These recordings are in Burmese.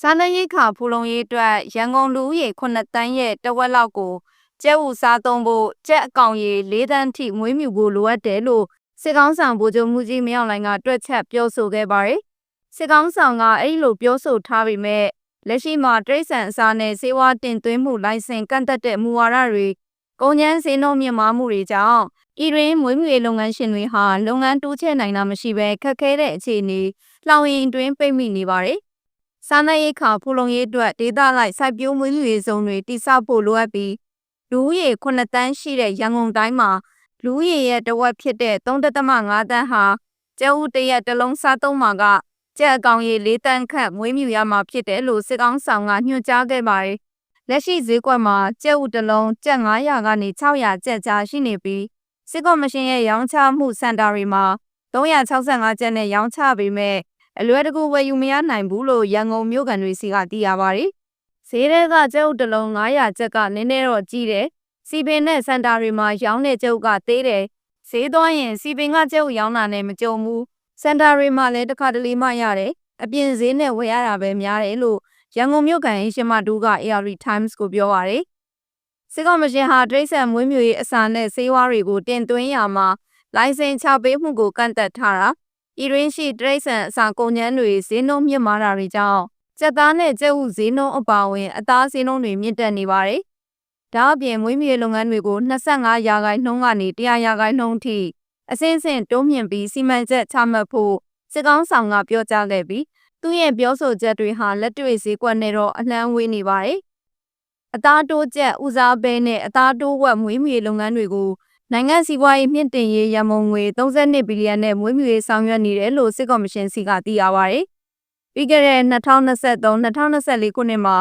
စားနပ်ရိက္ခာဖူလုံရေးအတွက်ရန်ကုန်လူဦးရေ9တန်းရဲ့တဝက်လောက်ကိုကျဲဝူစားသုံးဖို့ကျက်အကောင်ရေ၄တန်းထိမွေးမြူဖို့လိုအပ်တယ်လို့စစ်ကောင်းဆောင်ဗိုလ်ချုပ်မှုကြီးမင်းအောင်လှိုင်ကတွက်ချက်ပြောဆိုခဲ့ပါတယ်။စစ်ကောင်းဆောင်ကအဲ့လိုပြောဆိုထားပေမဲ့လက်ရှိမှာတရိတ်ဆန်အစားနဲ့စေဝါတင်သွင်းမှုလိုင်စင်ကန့်သက်တဲ့မူဝါဒတွေကုန်ကျန်းစင်းနှုန်းမြင့်မားမှုတွေကြောင့်ဤတွင်မွေးမြူရေးလုပ်ငန်းရှင်တွေဟာလုပ်ငန်းတိုးချဲ့နိုင်တာမရှိဘဲခက်ခဲတဲ့အခြေအနေလှောင်ရင်တွင်ပိတ်မိနေပါတယ်။ စားနပ်ရိက္ခာဖူလုံရေးအတွက်ဒေသလိုက်စိုက်ပျိုးမွေးမြူရေးဇုံတွေတိစောက်ဖို့လိုအပ်ပြီးလူဦးရေ9တန်းရှိတဲ့ရန်ကုန်တိုင်းမှာလူဦးရေရဲ့တဝက်ဖြစ်တဲ့3.5တန်းဟာကျဲဦးတရက်တစ်လုံးစားသုံးမှာကကျက်အကောင်ရေ၄တန်းခန့်မွေးမြူရမှာဖြစ်တယ်လို့စစ်ကောင်းဆောင်ကညွှန်ကြားခဲ့ပါတယ်။လက်ရှိဈေးကွက်မှာကျက်ဦးတစ်လုံးကျက်900ကနေ600ကျက်ကြားရှိနေပြီးစစ်ကောမရှင်ရဲ့ရောင်းချမှုစင်တာတွေမှာ365ကျက်နဲ့ရောင်းချပေမဲ့ အလွယ်တကူဝယ်ယူမရနိုင်ဘူးလို့ရန်ကုန်မြို့ကန်တွေစီကသိရပါတယ်။ဈေးထဲကကျုပ်တစ်လုံး900ကျက်ကနည်းနည်းတော့ကြီးတယ်။စီပင်နဲ့စင်တာတွေမှာရောင်းတဲ့ကျုပ်ကသေးတယ်။ဈေးသွားရင်စီပင်ကကျုပ်ရောင်းတာနဲ့မကြုံဘူး။စင်တာတွေမှာလည်းတစ်ခါတလေမှရတယ်။အပြင်ဈေးနဲ့ဝယ်ရတာပဲများတယ်လို့ရန်ကုန်မြို့ကန်ရှင်မတူက AR Times ကိုပြောပါတယ်။စစ်ကောမရှင်ဟာဒရိတ်ဆန်မွေးမြူရေးအစာနဲ့ဆေးဝါးတွေကိုတင်သွင်းရမှာလိုင်စင်ချပေးမှုကိုကန့်သက်ထားတာ။ ဤရင်းရှိတရိတ်ဆန်အစာကုန်ကျန်းတွေဈေးနှုန်းမြင့်မားတာတွေကြောင့်စက်သားနဲ့ကျဲဥဈေးနှုန်းအပါအဝင်အသားဈေးနှုန်းတွေမြင့်တက်နေပါတယ်။ဒါအပြင်မွေးမြူရေးလုပ်ငန်းတွေကို25ရာခိုင်နှုန်းကနေ100ရာခိုင်နှုန်းအထိအစင်းစင်တိုးမြင့်ပြီးစီမံချက်ချမှတ်ဖို့စစ်ကောင်းဆောင်ကပြောကြားခဲ့ပြီးသူ့ရဲ့ပြောဆိုချက်တွေဟာလက်တွေ့ဈေးကွက်နဲ့တော့အလှမ်းဝေးနေပါတယ်။အသားတိုးချက်ဦးစားပေးနဲ့အသားတိုးဝက်မွေးမြူရေးလုပ်ငန်းတွေကို နိုင်ငံစီးပွားရေးမြင့်တင်ရေးရမုံငွေ32ဘီလီယံနဲ့မွေးမြူရေးဆောင်ရွက်နေတယ်လို့စစ်ကော်မရှင်စီကသိရပါတယ်။ပြီးခဲ့တဲ့2023-2024ခုနှစ်မှာ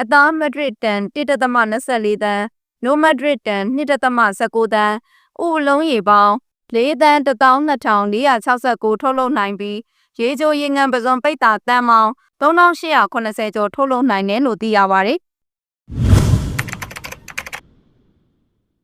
အသားမက်ဒရစ်တန်1.24တန်း၊နိုမက်ဒရစ်တန်2.19တန်း၊ဥပလုံးရေပေါင်း4တန်း12469ထုတ်လုပ်နိုင်ပြီးရေချိုရေငန်ပစုံပိတ်တာတန်ပေါင်း3880ကျော်ထုတ်လုပ်နိုင်တယ်လို့သိရပါတယ်